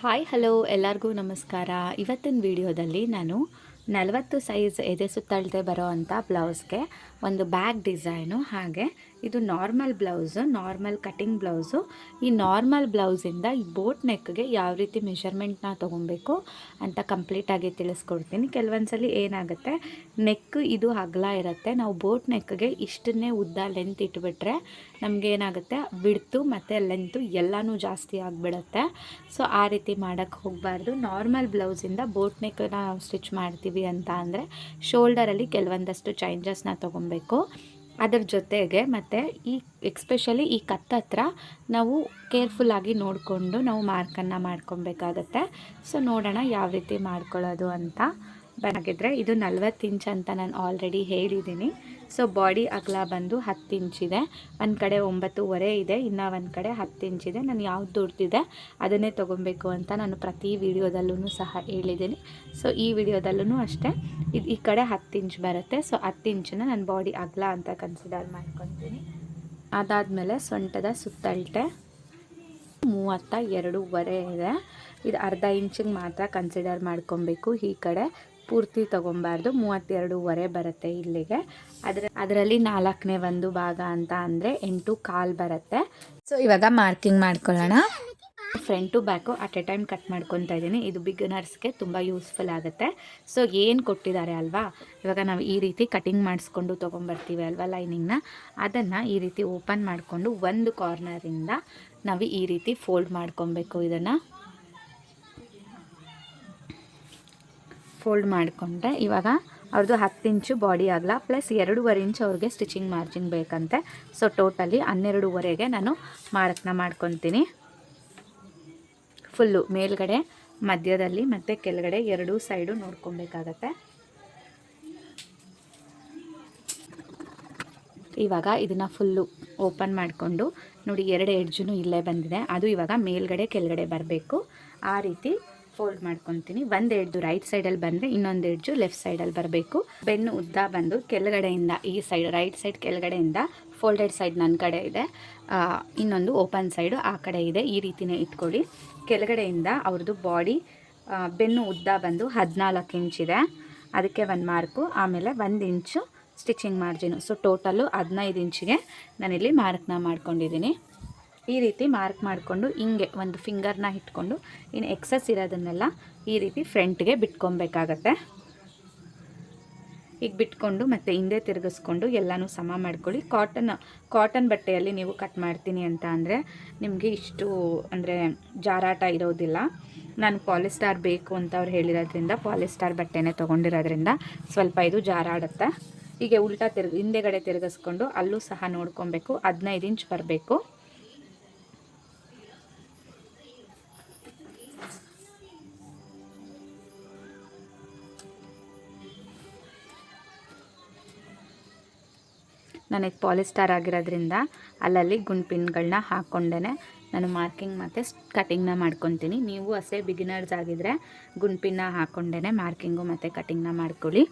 Hi, hello, ಎಲ್ಲರಿಗೂ ನಮಸ್ಕಾರ. ಇವತ್ತಿನ ವಿಡಿಯೋದಲ್ಲಿ ನಾನು ನಲವತ್ತು ಸೈಜ್ ಎದೆ ಸುತ್ತಳತೆ ಬರೋ ಅಂಥ ಬ್ಲೌಸ್ಗೆ ಒಂದು ಬ್ಯಾಗ್ ಡಿಸೈನು ಹಾಗೆ ಇದು normal blouse normal cutting blouse ಈ ನಾರ್ಮಲ್ ಬ್ಲೌಸಿಂದ ಈ ಬೋಟ್ ನೆಕ್ಗೆ ಯಾವ ರೀತಿ ಮೆಷರ್ಮೆಂಟ್ನ ತೊಗೊಬೇಕು ಅಂತ ಕಂಪ್ಲೀಟಾಗಿ ತಿಳಿಸ್ಕೊಡ್ತೀನಿ. ಕೆಲವೊಂದ್ಸಲಿ ಏನಾಗುತ್ತೆ ನೆಕ್ ಇದು ಅಗಲ ಇರುತ್ತೆ. ನಾವು ಬೋಟ್ ನೆಕ್ಗೆ ಇಷ್ಟನ್ನೇ ಉದ್ದ ಲೆಂತ್ ಇಟ್ಬಿಟ್ರೆ ನಮಗೆ ಏನಾಗುತ್ತೆ ಬಿಡ್ತು ಮತ್ತು ಲೆಂತು ಎಲ್ಲನೂ ಜಾಸ್ತಿ ಆಗಿಬಿಡುತ್ತೆ. ಸೊ ಆ ರೀತಿ ಮಾಡೋಕ್ಕೆ ಹೋಗಬಾರ್ದು. ನಾರ್ಮಲ್ ಬ್ಲೌಸಿಂದ ಬೋಟ್ ನೆಕ್ನ ಸ್ಟಿಚ್ ಮಾಡ್ತೀವಿ ಅಂತ ಅಂದರೆ ಶೋಲ್ಡರಲ್ಲಿ ಕೆಲವೊಂದಷ್ಟು ಚೇಂಜಸ್ನ ತೊಗೊಬೇಕು. ಅದ್ರ ಜೊತೆಗೆ ಮತ್ತು ಈ ಎಕ್ಸ್ಪೆಷಲಿ ಈ ಕತ್ತ ಹತ್ರ ನಾವು ಕೇರ್ಫುಲ್ಲಾಗಿ ನೋಡಿಕೊಂಡು ನಾವು ಮಾರ್ಕನ್ನು ಮಾಡ್ಕೊಬೇಕಾಗತ್ತೆ. ಸೊ ನೋಡೋಣ ಯಾವ ರೀತಿ ಮಾಡ್ಕೊಳ್ಳೋದು ಅಂತ. ಬಂದಾಗಿದ್ರೆ ಇದು ನಲ್ವತ್ತು ಇಂಚ್ ಅಂತ ನಾನು ಆಲ್ರೆಡಿ ಹೇಳಿದ್ದೀನಿ. ಸೊ ಬಾಡಿ ಅಗಲ ಬಂದು ಹತ್ತು ಇಂಚಿದೆ ಒಂದು ಕಡೆ ಒಂಬತ್ತುವರೆ ಇದೆ, ಇನ್ನು ಒಂದು ಕಡೆ ಹತ್ತು ಇಂಚಿದೆ ನಾನು ಯಾವ್ದು ದೊಡ್ಡದಿದೆ ಅದನ್ನೇ ತೊಗೊಬೇಕು ಅಂತ ನಾನು ಪ್ರತಿ ವಿಡಿಯೋದಲ್ಲೂ ಸಹ ಹೇಳಿದ್ದೀನಿ. ಸೊ ಈ ವಿಡಿಯೋದಲ್ಲೂ ಅಷ್ಟೇ. ಇದು ಈ ಕಡೆ ಹತ್ತು ಇಂಚ್ ಬರುತ್ತೆ. ಸೊ ಹತ್ತು ಇಂಚನ್ನ ನಾನು ಬಾಡಿ ಅಗಲ ಅಂತ ಕನ್ಸಿಡರ್ ಮಾಡ್ಕೊತೀನಿ. ಅದಾದಮೇಲೆ ಸೊಂಟದ ಸುತ್ತಳತೆ ಮೂವತ್ತ ಎರಡೂವರೆ ಇದೆ. ಇದು ಅರ್ಧ ಇಂಚಿಗೆ ಮಾತ್ರ ಕನ್ಸಿಡರ್ ಮಾಡ್ಕೊಬೇಕು ಈ ಕಡೆ. ಪೂರ್ತಿ ತೊಗೊಬಾರ್ದು, ಮೂವತ್ತೆರಡೂವರೆ ಬರುತ್ತೆ ಇಲ್ಲಿಗೆ. ಅದ್ರ, ಅದರಲ್ಲಿ ನಾಲ್ಕನೇ ಒಂದು ಭಾಗ ಅಂತ ಅಂದರೆ ಎಂಟು ಕಾಲು ಬರುತ್ತೆ. ಸೊ ಇವಾಗ ಮಾರ್ಕಿಂಗ್ ಮಾಡ್ಕೊಳ್ಳೋಣ. Front back at a time cut ಮಾಡ್ಕೊತಾ ಇದ್ದೀನಿ. ಇದು ಬಿಗಿನರ್ಸ್ಗೆ ತುಂಬ ಯೂಸ್ಫುಲ್ ಆಗುತ್ತೆ. ಸೊ ಏನು ಕೊಟ್ಟಿದ್ದಾರೆ ಅಲ್ವಾ? ಇವಾಗ ನಾವು ಈ ರೀತಿ ಕಟಿಂಗ್ ಮಾಡಿಸ್ಕೊಂಡು ತೊಗೊಂಬರ್ತೀವಿ ಅಲ್ವಾ ಲೈನಿಂಗ್ನ ಅದನ್ನು ಈ ರೀತಿ ಓಪನ್ ಮಾಡಿಕೊಂಡು ಒಂದು ಕಾರ್ನರಿಂದ ನಾವು ಈ ರೀತಿ ಫೋಲ್ಡ್ ಮಾಡ್ಕೊಬೇಕು ಇದನ್ನು. ಫೋಲ್ಡ್ ಮಾಡಿಕೊಂಡೆ ಇವಾಗ ಅವ್ರದ್ದು ಹತ್ತು ಇಂಚು ಬಾಡಿ ಆಗಲ್ಲ ಪ್ಲಸ್ ಎರಡೂವರೆ ಇಂಚು ಅವ್ರಿಗೆ ಸ್ಟಿಚಿಂಗ್ ಮಾರ್ಜಿನ್ ಬೇಕಂತೆ. ಸೊ ಟೋಟಲಿ ಹನ್ನೆರಡೂವರೆಗೆ ನಾನು ಮಾರ್ಕ್ನ ಮಾಡ್ಕೊತೀನಿ. ಫುಲ್ಲು ಮೇಲ್ಗಡೆ, ಮಧ್ಯದಲ್ಲಿ ಮತ್ತು ಕೆಳಗಡೆ ಎರಡೂ ಸೈಡು ನೋಡ್ಕೊಬೇಕಾಗತ್ತೆ. ಇವಾಗ ಇದನ್ನು ಫುಲ್ಲು ಓಪನ್ ಮಾಡಿಕೊಂಡು, ನೋಡಿ ಎರಡು ಎಡ್ಜು ಇಲ್ಲೇ ಬಂದಿದೆ. ಅದು ಇವಾಗ ಮೇಲ್ಗಡೆ, ಕೆಳಗಡೆ ಬರಬೇಕು. ಆ ರೀತಿ ಫೋಲ್ಡ್ ಮಾಡ್ಕೊತೀನಿ. ಒಂದು ಎಡ್ಜು ರೈಟ್ ಸೈಡಲ್ಲಿ ಬಂದರೆ ಇನ್ನೊಂದು ಎಡ್ಜು ಲೆಫ್ಟ್ ಸೈಡಲ್ಲಿ ಬರಬೇಕು. ಬೆನ್ನು ಉದ್ದ ಬಂದು ಕೆಳಗಡೆಯಿಂದ, ಈ ಸೈಡ್ ರೈಟ್ ಸೈಡ್ ಕೆಳಗಡೆಯಿಂದ ಫೋಲ್ಡೆಡ್ ಸೈಡ್ ನನ್ನ ಕಡೆ ಇದೆ. ಇನ್ನೊಂದು ಓಪನ್ ಸೈಡು ಆ ಕಡೆ ಇದೆ. ಈ ರೀತಿನೇ ಇಟ್ಕೊಳ್ಳಿ. ಕೆಳಗಡೆಯಿಂದ ಅವ್ರದ್ದು ಬಾಡಿ ಬೆನ್ನು ಉದ್ದ ಬಂದು ಹದಿನಾಲ್ಕು ಇಂಚಿದೆ ಅದಕ್ಕೆ ಒಂದು ಮಾರ್ಕು ಆಮೇಲೆ ಒಂದು inch stitching margin so total ಹದಿನೈದು ಇಂಚಿಗೆ ನಾನಿಲ್ಲಿ ಮಾರ್ಕ್ನ ಮಾಡ್ಕೊಂಡಿದ್ದೀನಿ. ಈ ರೀತಿ ಮಾರ್ಕ್ ಮಾಡಿಕೊಂಡು ಹಿಂಗೆ ಒಂದು ಫಿಂಗರ್ನ ಇಟ್ಕೊಂಡು ಇನ್ನು ಎಕ್ಸಸ್ ಇರೋದನ್ನೆಲ್ಲ ಈ ರೀತಿ ಫ್ರಂಟ್ಗೆ ಬಿಟ್ಕೊಬೇಕಾಗತ್ತೆ. ಈಗ ಬಿಟ್ಕೊಂಡು ಮತ್ತು ಹಿಂದೆ ತಿರುಗಿಸ್ಕೊಂಡು ಎಲ್ಲನೂ ಸಮ ಮಾಡ್ಕೊಳ್ಳಿ. ಕಾಟನ್ ಕಾಟನ್ ಬಟ್ಟೆಯಲ್ಲಿ ನೀವು ಕಟ್ ಮಾಡ್ತೀನಿ ಅಂತ ಅಂದರೆ ನಿಮಗೆ ಇಷ್ಟು ಅಂದರೆ ಜಾರಾಟ ಇರೋದಿಲ್ಲ. ನಾನು ಪಾಲಿಸ್ಟಾರ್ ಬೇಕು ಅಂತ ಅವ್ರು ಹೇಳಿರೋದ್ರಿಂದ ಪಾಲಿಸ್ಟಾರ್ ಬಟ್ಟೆನೇ ತೊಗೊಂಡಿರೋದ್ರಿಂದ ಸ್ವಲ್ಪ ಇದು ಜಾರಾಡುತ್ತೆ. ಹೀಗೆ ಉಲ್ಟಾ ತಿರ್ಗಿ ಹಿಂದೆಗಡೆ ತಿರುಗಿಸ್ಕೊಂಡು ಅಲ್ಲೂ ಸಹ ನೋಡ್ಕೊಬೇಕು. ಹದಿನೈದು ಇಂಚ್ ಬರಬೇಕು. ನನಗೆ ಪಾಲಿಸ್ಟಾರ್ ಆಗಿರೋದ್ರಿಂದ ಅಲ್ಲಲ್ಲಿ ಗುಂಡ್ಪಿನ್ಗಳನ್ನ ಹಾಕ್ಕೊಂಡೇ ನಾನು ಮಾರ್ಕಿಂಗ್ ಮತ್ತು ಕಟಿಂಗ್ನ ಮಾಡ್ಕೊತೀನಿ. ನೀವು ಅಷ್ಟೇ ಬಿಗಿನರ್ಸ್ ಆಗಿದ್ದರೆ ಗುಂಡ್ಪಿನ್ನ ಹಾಕ್ಕೊಂಡೇ ಮಾರ್ಕಿಂಗು ಮತ್ತು ಕಟಿಂಗ್ನ ಮಾಡ್ಕೊಳ್ಳಿ.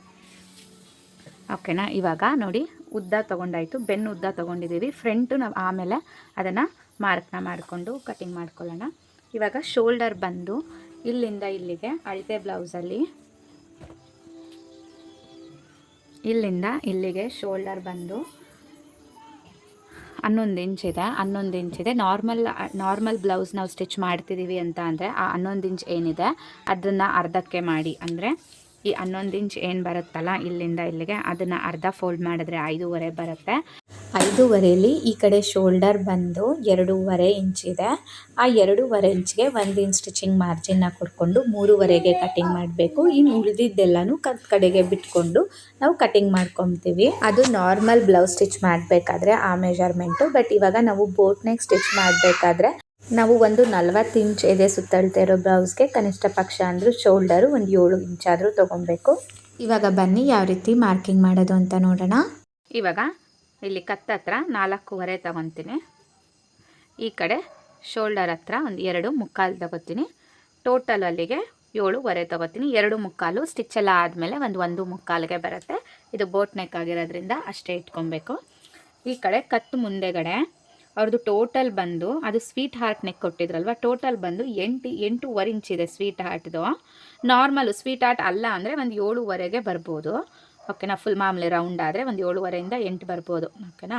ಓಕೆನಾ? ಇವಾಗ ನೋಡಿ, ಉದ್ದ ತೊಗೊಂಡಾಯಿತು. ಬೆನ್ನು ಉದ್ದ ತೊಗೊಂಡಿದ್ದೀವಿ. ಫ್ರಂಟು ನಾವು ಆಮೇಲೆ ಅದನ್ನು ಮಾರ್ಕ್ನ ಮಾಡಿಕೊಂಡು ಕಟಿಂಗ್ ಮಾಡ್ಕೊಳ್ಳೋಣ. ಇವಾಗ ಶೋಲ್ಡರ್ ಬಂದು ಇಲ್ಲಿಂದ ಇಲ್ಲಿಗೆ ಅಳತೆ ಬ್ಲೌಸಲ್ಲಿ ಇಲ್ಲಿಂದ ಇಲ್ಲಿಗೆ ಶೋಲ್ಡರ್ ಬಂದು ಹನ್ನೊಂದು ಇಂಚಿದೆ ಹನ್ನೊಂದು ಇಂಚಿದೆ ನಾರ್ಮಲ್ ನಾರ್ಮಲ್ ಬ್ಲೌಸ್ ನಾವು ಸ್ಟಿಚ್ ಮಾಡ್ತಿದ್ದೀವಿ ಅಂತ ಅಂದರೆ ಆ ಹನ್ನೊಂದು ಇಂಚ್ ಏನಿದೆ, ಅದನ್ನು ಅರ್ಧಕ್ಕೆ ಮಾಡಿ. ಅಂದರೆ ಈ ಹನ್ನೊಂದು ಇಂಚ್ ಏನು ಬರುತ್ತಲ್ಲ, ಇಲ್ಲಿಂದ ಇಲ್ಲಿಗೆ ಅದನ್ನು ಅರ್ಧ ಫೋಲ್ಡ್ ಮಾಡಿದ್ರೆ ಐದೂವರೆ ಬರುತ್ತೆ. ಐದೂವರೆಯಲ್ಲಿ ಈ ಕಡೆ ಶೋಲ್ಡರ್ ಬಂದು ಎರಡೂವರೆ ಇಂಚಿದೆ ಆ ಎರಡೂವರೆ ಇಂಚ್ಗೆ ಒಂದು ಇಂಚ್ ಸ್ಟಿಚಿಂಗ್ ಮಾರ್ಜಿನ್ನ ಕೊಡ್ಕೊಂಡು ಮೂರುವರೆಗೆ ಕಟಿಂಗ್ ಮಾಡಬೇಕು. ಇನ್ನು ಉಳಿದಿದ್ದೆಲ್ಲನೂ ಕತ್ ಕಡೆಗೆ ಬಿಟ್ಕೊಂಡು ನಾವು ಕಟಿಂಗ್ ಮಾಡ್ಕೊತೀವಿ. ಅದು ನಾರ್ಮಲ್ ಬ್ಲೌಸ್ ಸ್ಟಿಚ್ ಮಾಡಬೇಕಾದ್ರೆ ಆ ಮೆಜರ್ಮೆಂಟು ಬಟ್ ಇವಾಗ ನಾವು ಬೋಟ್ ನೆಕ್ ಸ್ಟಿಚ್ ಮಾಡಬೇಕಾದ್ರೆ ನಾವು ಒಂದು ನಲ್ವತ್ತು ಇಂಚ್ ಎದೆ ಸುತ್ತಳ್ತಾ ಇರೋ ಬ್ಲೌಸ್ಗೆ ಕನಿಷ್ಠ ಪಕ್ಷ ಅಂದರೂ ಶೋಲ್ಡರು ಒಂದು ಏಳು ಇಂಚಾದರೂ ತೊಗೊಬೇಕು. ಇವಾಗ ಬನ್ನಿ, ಯಾವ ರೀತಿ ಮಾರ್ಕಿಂಗ್ ಮಾಡೋದು ಅಂತ ನೋಡೋಣ. ಇವಾಗ ಇಲ್ಲಿ ಕತ್ತ ಹತ್ರ ನಾಲ್ಕೂವರೆ ತಗೊತೀನಿ. ಈ ಕಡೆ ಶೋಲ್ಡರ್ ಹತ್ರ ಒಂದು ಎರಡು ಮುಕ್ಕಾಲು ತಗೋತೀನಿ. ಟೋಟಲ್ ಅಲ್ಲಿಗೆ ಏಳುವರೆ ತಗೋತೀನಿ. ಎರಡು ಮುಕ್ಕಾಲು ಸ್ಟಿಚ್ಚೆಲ್ಲ ಆದಮೇಲೆ ಒಂದು ಒಂದು ಮುಕ್ಕಾಲಿಗೆ ಬರುತ್ತೆ. ಇದು ಬೋಟ್ ನೆಕ್ ಆಗಿರೋದ್ರಿಂದ ಅಷ್ಟೇ ಇಟ್ಕೊಬೇಕು. ಈ ಕಡೆ ಕತ್ತು ಮುಂದೆಗಡೆ ಅವ್ರದ್ದು ಟೋಟಲ್ ಬಂದು, ಅದು ಸ್ವೀಟ್ ಹಾರ್ಟ್ ನೆಕ್ ಕೊಟ್ಟಿದ್ರಲ್ವ? ಟೋಟಲ್ ಬಂದು ಎಂಟು, ಎಂಟೂವರೆ ಇಂಚ್ ಇದೆ ಸ್ವೀಟ್ ಹಾರ್ಟ್ದು ನಾರ್ಮಲ್ ಸ್ವೀಟ್ ಹಾರ್ಟ್ ಅಲ್ಲ ಅಂದರೆ ಒಂದು ಏಳುವರೆಗೆ ಬರ್ಬೋದು. ಓಕೆನಾ? ಫುಲ್ ಮಾಮೂಲಿ ರೌಂಡ್ ಆದರೆ ಒಂದು ಏಳುವರೆಯಿಂದ ಎಂಟು ಬರ್ಬೋದು. ಓಕೆನಾ?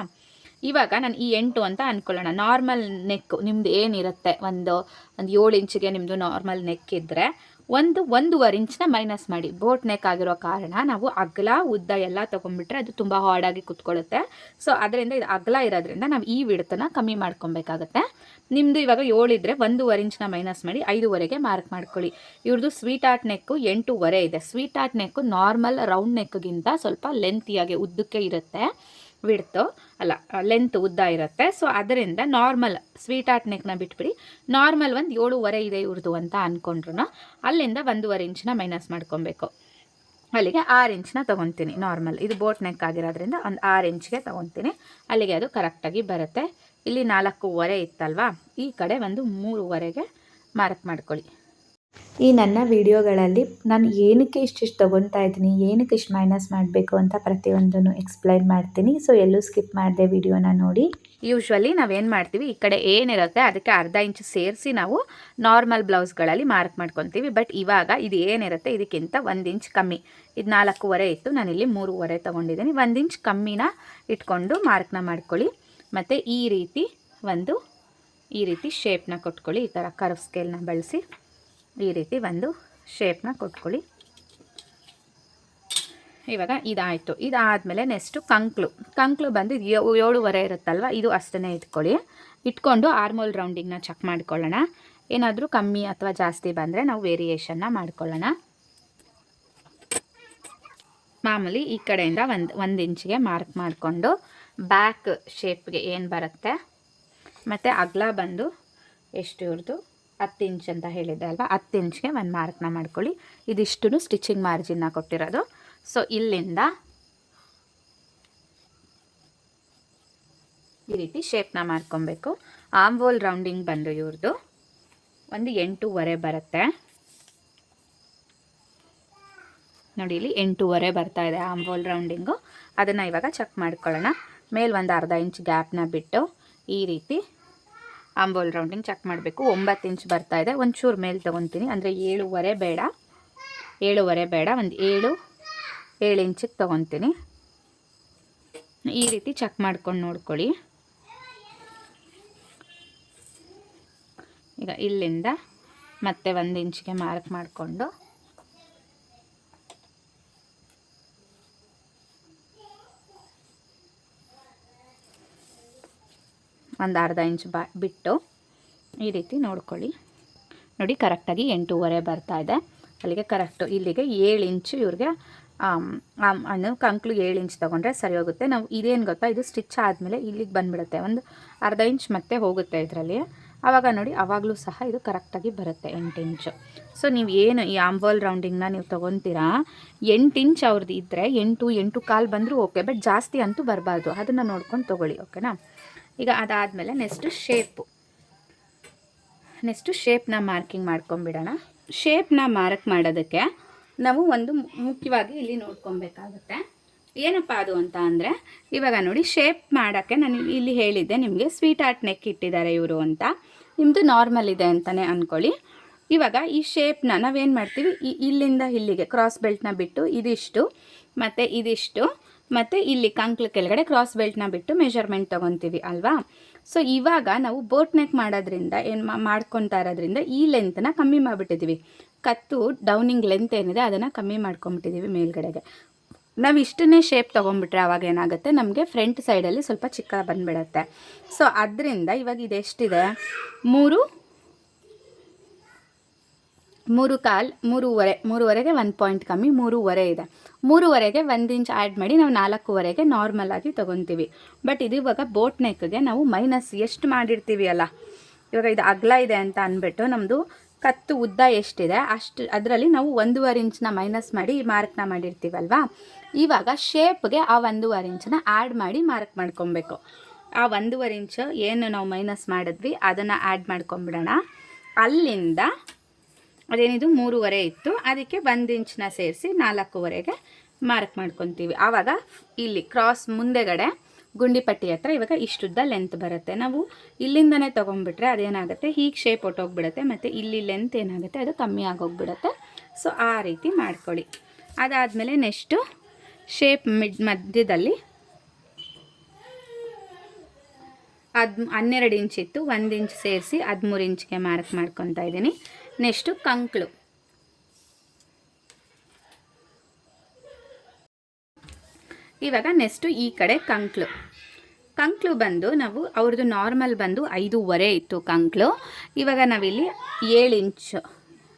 ಇವಾಗ ನಾನು ಈ ಎಂಟು ಅಂತ ಅಂದ್ಕೊಳ್ಳೋಣ ನಾರ್ಮಲ್ ನೆಕ್ ನಿಮ್ಮದು ಏನಿರುತ್ತೆ? ಒಂದು ಒಂದು ಏಳು ಇಂಚಿಗೆ ನಿಮ್ಮದು ನಾರ್ಮಲ್ ನೆಕ್ ಇದ್ದರೆ ಒಂದು ಒಂದೂವರೆ ಇಂಚ್ನ ಮೈನಸ್ ಮಾಡಿ. ಬೋಟ್ ನೆಕ್ ಆಗಿರೋ ಕಾರಣ ನಾವು ಅಗಲ, ಉದ್ದ ಎಲ್ಲ ತೊಗೊಂಡ್ಬಿಟ್ರೆ ಅದು ತುಂಬ ಹಾರ್ಡಾಗಿ ಕುತ್ಕೊಳ್ಳುತ್ತೆ. ಸೊ ಅದರಿಂದ ಇದು ಅಗಲ ಇರೋದ್ರಿಂದ ನಾವು ಈ ವಿಡ್ತನ ಕಮ್ಮಿ ಮಾಡ್ಕೊಬೇಕಾಗತ್ತೆ. ನಿಮ್ಮದು ಇವಾಗ ಏಳಿದ್ರೆ ಒಂದೂವರೆ ಇಂಚ್ನ ಮೈನಸ್ ಮಾಡಿ ಐದೂವರೆಗೆ ಮಾರ್ಕ್ ಮಾಡ್ಕೊಳ್ಳಿ. ಇವ್ರದ್ದು ಸ್ವೀಟ್ ಆರ್ಟ್ ನೆಕ್ಕು ಎಂಟೂವರೆ ಇದೆ. Sweetheart neck normal round ನೆಕ್ಗಿಂತ ಸ್ವಲ್ಪ ಲೆಂತಿಯಾಗಿ ಉದ್ದಕ್ಕೆ ಇರುತ್ತೆ. ವಿಡ್ತು, ಅಲ್ಲ ಲೆಂತ್ ಉದ್ದ ಇರುತ್ತೆ. ಸೊ ಅದರಿಂದ ನಾರ್ಮಲ್ ಸ್ವೀಟ್ ಆರ್ಟ್ ನೆಕ್ನ ಬಿಟ್ಬಿಡಿ. ನಾರ್ಮಲ್ ಒಂದು ಏಳುವರೆ ಇದೆ ಇವ್ರದ್ದು ಅಂತ ಅಂದ್ಕೊಂಡ್ರು ಅಲ್ಲಿಂದ ಒಂದೂವರೆ ಇಂಚನ್ನ ಮೈನಸ್ ಮಾಡ್ಕೊಬೇಕು. ಅಲ್ಲಿಗೆ ಆರು ಇಂಚನ್ನ ತೊಗೊತೀನಿ ನಾರ್ಮಲ್ ಇದು ಬೋಟ್ ನೆಕ್ ಆಗಿರೋದ್ರಿಂದ ಒಂದು ಆರು ಇಂಚ್ಗೆ ತೊಗೊತೀನಿ. ಅಲ್ಲಿಗೆ ಅದು ಕರೆಕ್ಟಾಗಿ ಬರುತ್ತೆ. ಇಲ್ಲಿ ನಾಲ್ಕೂವರೆ ಇತ್ತಲ್ವಾ? ಈ ಕಡೆ ಒಂದು ಮೂರುವರೆಗೆ ಮಾರ್ಕ್ ಮಾಡ್ಕೊಳ್ಳಿ. ಈ ನನ್ನ ವಿಡಿಯೋಗಳಲ್ಲಿ ನಾನು ಏನಕ್ಕೆ ಇಷ್ಟಿಷ್ಟು ತೊಗೊತಾ ಇದ್ದೀನಿ, ಏನಕ್ಕೆ ಇಷ್ಟು ಮೈನಸ್ ಮಾಡಬೇಕು ಅಂತ ಪ್ರತಿಯೊಂದನ್ನು ಎಕ್ಸ್ಪ್ಲೈನ್ ಮಾಡ್ತೀನಿ. ಸೊ ಎಲ್ಲೂ ಸ್ಕಿಪ್ ಮಾಡಿದೆ ವಿಡಿಯೋನ ನೋಡಿ. ಯೂಶ್ವಲಿ ನಾವೇನು ಮಾಡ್ತೀವಿ, ಈ ಕಡೆ ಏನಿರುತ್ತೆ ಅದಕ್ಕೆ ಅರ್ಧ ಇಂಚು ಸೇರಿಸಿ ನಾವು ನಾರ್ಮಲ್ ಬ್ಲೌಸ್ಗಳಲ್ಲಿ ಮಾರ್ಕ್ ಮಾಡ್ಕೊತೀವಿ. ಬಟ್ ಇವಾಗ ಇದು ಏನಿರುತ್ತೆ, ಇದಕ್ಕಿಂತ ಒಂದು ಇಂಚ್ ಕಮ್ಮಿ. ಇದು ನಾಲ್ಕೂವರೆ ಇತ್ತು, ನಾನಿಲ್ಲಿ ಮೂರುವರೆ ತೊಗೊಂಡಿದ್ದೀನಿ. ಒಂದು ಇಂಚ್ ಕಮ್ಮಿನ ಇಟ್ಕೊಂಡು ಮಾರ್ಕ್ನ ಮಾಡ್ಕೊಳ್ಳಿ. ಮತ್ತು ಈ ರೀತಿ ಒಂದು, ಈ ರೀತಿ ಶೇಪ್ನ ಕೊಟ್ಕೊಳ್ಳಿ, ಈ ಥರ ಕರ್ವ್ ಸ್ಕೇಲ್ನ ಬಳಸಿ. ಈ ರೀತಿ ಒಂದು ಶೇಪ್ನ ಕೊಟ್ಕೊಳ್ಳಿ. ಇವಾಗ ಇದಾಯಿತು. ಇದಾದಮೇಲೆ ನೆಕ್ಸ್ಟು ಕಂಕ್ಳು ಕಂಕ್ಳು ಬಂದು ಏಳುವರೆ ಇರುತ್ತಲ್ವ? ಇದು ಅಷ್ಟೇ ಇಟ್ಕೊಳ್ಳಿ. ಇಟ್ಕೊಂಡು ಆರ್ಮೋಲ್ ರೌಂಡಿಂಗ್ನ ಚೆಕ್ ಮಾಡ್ಕೊಳ್ಳೋಣ. ಏನಾದರೂ ಕಮ್ಮಿ ಅಥವಾ ಜಾಸ್ತಿ ಬಂದರೆ ನಾವು ವೇರಿಯೇಷನ್ನ ಮಾಡ್ಕೊಳ್ಳೋಣ. ಮಾಮೂಲಿ ಈ ಕಡೆಯಿಂದ ಒಂದು ಒಂದು ಇಂಚಿಗೆ ಮಾರ್ಕ್ ಮಾಡಿಕೊಂಡು ಬ್ಯಾಕ್ ಶೇಪ್ಗೆ ಏನು ಬರುತ್ತೆ? ಮತ್ತು ಅಗಲ ಬಂದು ಎಷ್ಟು ಇವ್ರದ್ದು ಹತ್ತು ಇಂಚ್ ಅಂತ ಹೇಳಿದ್ದೆ ಅಲ್ವಾ? ಹತ್ತು ಇಂಚ್ಗೆ ಒಂದು ಮಾರ್ಕ್ನ ಮಾಡ್ಕೊಳ್ಳಿ. ಇದಿಷ್ಟು ಸ್ಟಿಚಿಂಗ್ ಮಾರ್ಜಿನ್ನ ಕೊಟ್ಟಿರೋದು. ಸೊ ಇಲ್ಲಿಂದ ಈ ರೀತಿ ಶೇಪ್ನ ಮಾಡ್ಕೊಬೇಕು. ಆಮ್ಬೋಲ್ ರೌಂಡಿಂಗ್ ಬಂದು ಇವ್ರದ್ದು ಒಂದು ಎಂಟೂವರೆ ಬರುತ್ತೆ. ನೋಡಿ, ಇಲ್ಲಿ ಎಂಟೂವರೆ ಬರ್ತಾ ಇದೆ ಆಮ್ಬೋಲ್ ರೌಂಡಿಂಗು ಅದನ್ನು ಇವಾಗ ಚೆಕ್ ಮಾಡ್ಕೊಳ್ಳೋಣ. ಮೇಲೆ ಒಂದು ಅರ್ಧ ಇಂಚ್ ಗ್ಯಾಪ್ನ ಬಿಟ್ಟು ಈ ರೀತಿ ಆಂಬೋಲ್ ರೌಂಡಿಂಗ್ ಚೆಕ್ ಮಾಡಬೇಕು. ಒಂಬತ್ತು ಇಂಚ್ ಬರ್ತಾ ಇದೆ. ಒಂಚೂರು ಮೇಲೆ ತೊಗೊತೀನಿ. ಅಂದರೆ ಏಳುವರೆ ಬೇಡ. ಏಳುವರೆ ಬೇಡ. ಒಂದು ಏಳು ಏಳು ಇಂಚಿಗೆ ತೊಗೊತೀನಿ. ಈ ರೀತಿ ಚೆಕ್ ಮಾಡ್ಕೊಂಡು ನೋಡ್ಕೊಳ್ಳಿ. ಈಗ ಇಲ್ಲಿಂದ ಮತ್ತೆ ಒಂದು ಇಂಚಿಗೆ ಮಾರ್ಕ್ ಮಾಡಿಕೊಂಡು ಒಂದು ಅರ್ಧ ಇಂಚ್ ಬಾ ಬಿಟ್ಟು ಈ ರೀತಿ ನೋಡ್ಕೊಳ್ಳಿ. ನೋಡಿ ಕರೆಕ್ಟಾಗಿ ಎಂಟೂವರೆ ಬರ್ತಾ ಇದೆ. ಅಲ್ಲಿಗೆ ಕರೆಕ್ಟು. ಇಲ್ಲಿಗೆ ಏಳು ಇಂಚು ಇವ್ರಿಗೆ ಅನ್ನು ಕಂಕ್ಳು ಏಳು ಇಂಚ್ ತೊಗೊಂಡ್ರೆ ಸರಿ ಹೋಗುತ್ತೆ. ನಾವು ಇದೇನು ಗೊತ್ತಾ? ಇದು ಸ್ಟಿಚ್ ಆದಮೇಲೆ ಇಲ್ಲಿಗೆ ಬಂದುಬಿಡುತ್ತೆ. ಒಂದು ಅರ್ಧ ಇಂಚ್ ಮತ್ತೆ ಹೋಗುತ್ತೆ ಇದರಲ್ಲಿ. ಆವಾಗ ನೋಡಿ, ಆವಾಗಲೂ ಸಹ ಇದು ಕರೆಕ್ಟಾಗಿ ಬರುತ್ತೆ ಎಂಟು ಇಂಚು. ಸೊ, ನೀವು ಏನು ಈ ಆಂಬೋಲ್ ರೌಂಡಿಂಗ್ನ ನೀವು ತೊಗೊತೀರಾ? ಎಂಟು ಇಂಚ್ ಅವ್ರದ್ದು ಇದ್ದರೆ ಎಂಟು ಎಂಟು ಕಾಲು ಬಂದರೂ ಓಕೆ. ಬಟ್ ಜಾಸ್ತಿ ಅಂತೂ ಬರಬಾರ್ದು. ಅದನ್ನು ನೋಡ್ಕೊಂಡು ತೊಗೊಳ್ಳಿ, ಓಕೆನಾ? ಈಗ ಅದಾದಮೇಲೆ ನೆಕ್ಸ್ಟು ಶೇಪು ನೆಕ್ಸ್ಟು ಶೇಪ್ನ ಮಾರ್ಕಿಂಗ್ ಮಾಡ್ಕೊಂಬಿಡೋಣ ಶೇಪ್ನ ಮಾರ್ಕ್ ಮಾಡೋದಕ್ಕೆ ನಾವು ಒಂದು ಮುಖ್ಯವಾಗಿ ಇಲ್ಲಿ ನೋಡ್ಕೊಬೇಕಾಗುತ್ತೆ. ಏನಪ್ಪ ಅದು ಅಂತ ಅಂದರೆ, ಇವಾಗ ನೋಡಿ ಶೇಪ್ ಮಾಡೋಕ್ಕೆ ನಾನು ಇಲ್ಲಿ ಹೇಳಿದ್ದೆ, ನಿಮಗೆ ಸ್ವೀಟ್ ಆರ್ಟ್ ನೆಕ್ ಇಟ್ಟಿದ್ದಾರೆ ಇವರು ಅಂತ. ನಿಮ್ಮದು ನಾರ್ಮಲ್ ಇದೆ ಅಂತಲೇ ಅಂದ್ಕೊಳ್ಳಿ ಇವಾಗ ಈ ಶೇಪ್ನ ನಾವೇನು ಮಾಡ್ತೀವಿ? ಇಲ್ಲಿಂದ ಇಲ್ಲಿಗೆ ಕ್ರಾಸ್ ಬೆಲ್ಟ್ನ ಬಿಟ್ಟು ಇದಿಷ್ಟು, ಮತ್ತು ಇದಿಷ್ಟು ಮತ್ತು ಇಲ್ಲಿ ಕಂಕ್ಲ ಕೆಳಗಡೆ ಕ್ರಾಸ್ ಬೆಲ್ಟ್ನ ಬಿಟ್ಟು ಮೆಷರ್ಮೆಂಟ್ ತೊಗೊತೀವಿ ಅಲ್ವಾ? ಸೊ ಇವಾಗ ನಾವು ಬೋಟ್ ನೆಕ್ ಮಾಡೋದ್ರಿಂದ ಏನು ಮಾಡ್ಕೊತಾ ಇರೋದ್ರಿಂದ ಈ ಲೆಂತನ್ನು ಕಮ್ಮಿ ಮಾಡಿಬಿಟ್ಟಿದ್ದೀವಿ ಕತ್ತು ಡೌನಿಂಗ್ ಲೆಂತ್ ಏನಿದೆ ಅದನ್ನು ಕಮ್ಮಿ ಮಾಡ್ಕೊಂಬಿಟ್ಟಿದ್ದೀವಿ ಮೇಲ್ಗಡೆಗೆ. ನಾವು ಇಷ್ಟನ್ನೇ ಶೇಪ್ ತೊಗೊಂಡ್ಬಿಟ್ರೆ ಅವಾಗ ಏನಾಗುತ್ತೆ? ನಮಗೆ ಫ್ರಂಟ್ ಸೈಡಲ್ಲಿ ಸ್ವಲ್ಪ ಚಿಕ್ಕ ಬಂದುಬಿಡತ್ತೆ. ಸೊ ಅದರಿಂದ ಇವಾಗ ಇದೆಷ್ಟಿದೆ? ಮೂರು ಮೂರು ಕಾಲು, ಮೂರುವರೆ, ಮೂರುವರೆಗೆ ಒಂದು ಪಾಯಿಂಟ್ ಕಮ್ಮಿ, ಮೂರುವರೆ ಇದೆ. ಮೂರುವರೆಗೆ ಒಂದು ಇಂಚ್ ಆ್ಯಡ್ ಮಾಡಿ ನಾವು ನಾಲ್ಕೂವರೆಗೆ ನಾರ್ಮಲ್ ಆಗಿ ತೊಗೊತೀವಿ. ಬಟ್ ಇದು ಇವಾಗ ಬೋಟ್ ನೆಕ್ಗೆ ನಾವು ಮೈನಸ್ ಎಷ್ಟು ಮಾಡಿರ್ತೀವಿ ಅಲ್ಲ? ಇವಾಗ ಇದು ಅಗಲ ಇದೆ ಅಂತ ಅಂದ್ಬಿಟ್ಟು ನಮ್ಮದು ಕತ್ತು ಉದ್ದ ಎಷ್ಟಿದೆ, ಅಷ್ಟು ಅದರಲ್ಲಿ ನಾವು ಒಂದೂವರೆ ಇಂಚನ್ನ ಮೈನಸ್ ಮಾಡಿ ಮಾರ್ಕ್ನ ಮಾಡಿರ್ತೀವಲ್ವಾ? ಇವಾಗ ಶೇಪ್ಗೆ ಆ ಒಂದೂವರೆ ಇಂಚನ್ನ ಆ್ಯಡ್ ಮಾಡಿ ಮಾರ್ಕ್ ಮಾಡ್ಕೊಬೇಕು. ಆ ಒಂದೂವರೆ ಇಂಚು ಏನು ನಾವು ಮೈನಸ್ ಮಾಡಿದ್ವಿ, ಅದನ್ನು ಆ್ಯಡ್ ಮಾಡ್ಕೊಂಬಿಡೋಣ ಅಲ್ಲಿಂದ ಅದೇನಿದು? ಮೂರುವರೆ ಇತ್ತು. ಅದಕ್ಕೆ ಒಂದು ಇಂಚನ್ನ ಸೇರಿಸಿ ನಾಲ್ಕೂವರೆಗೆ ಮಾರ್ಕ್ ಮಾಡ್ಕೊತೀವಿ. ಆವಾಗ ಇಲ್ಲಿ ಕ್ರಾಸ್ ಮುಂದೆಗಡೆ ಗುಂಡಿ ಪಟ್ಟಿ ಹತ್ರ ಇವಾಗ ಇಷ್ಟುದ್ದ ಲೆಂತ್ ಬರುತ್ತೆ. ನಾವು ಇಲ್ಲಿಂದನೇ ತೊಗೊಂಡ್ಬಿಟ್ರೆ ಅದೇನಾಗುತ್ತೆ? ಹೀಗೆ ಶೇಪ್ ಹೊಟ್ಟೋಗ್ಬಿಡುತ್ತೆ ಮತ್ತು ಇಲ್ಲಿ ಲೆಂತ್ ಏನಾಗುತ್ತೆ? ಅದು ಕಮ್ಮಿ ಆಗೋಗ್ಬಿಡುತ್ತೆ. ಸೊ ಆ ರೀತಿ ಮಾಡ್ಕೊಳ್ಳಿ. ಅದಾದಮೇಲೆ ನೆಕ್ಸ್ಟು ಶೇಪ್ ಮಿಡ್ ಮಧ್ಯದಲ್ಲಿ ಹದ್ ಹನ್ನೆರಡು ಇಂಚ್ ಇತ್ತು ಒಂದು ಇಂಚ್ ಸೇರಿಸಿ ಹದಿಮೂರು ಇಂಚ್ಗೆ ಮಾರ್ಕ್ ಮಾಡ್ಕೊತಾ ಇದ್ದೀನಿ. ನೆಕ್ಸ್ಟು ಕಂಕ್ಳು. ಇವಾಗ ನೆಕ್ಸ್ಟು ಈ ಕಡೆ ಕಂಕ್ಳು. ಕಂಕ್ಳು ಬಂದು ನಾವು ಅವ್ರದ್ದು ನಾರ್ಮಲ್ ಬಂದು ಐದೂವರೆ ಇತ್ತು ಕಂಕ್ಳು. ಇವಾಗ ನಾವಿಲ್ಲಿ ಏಳು ಇಂಚ್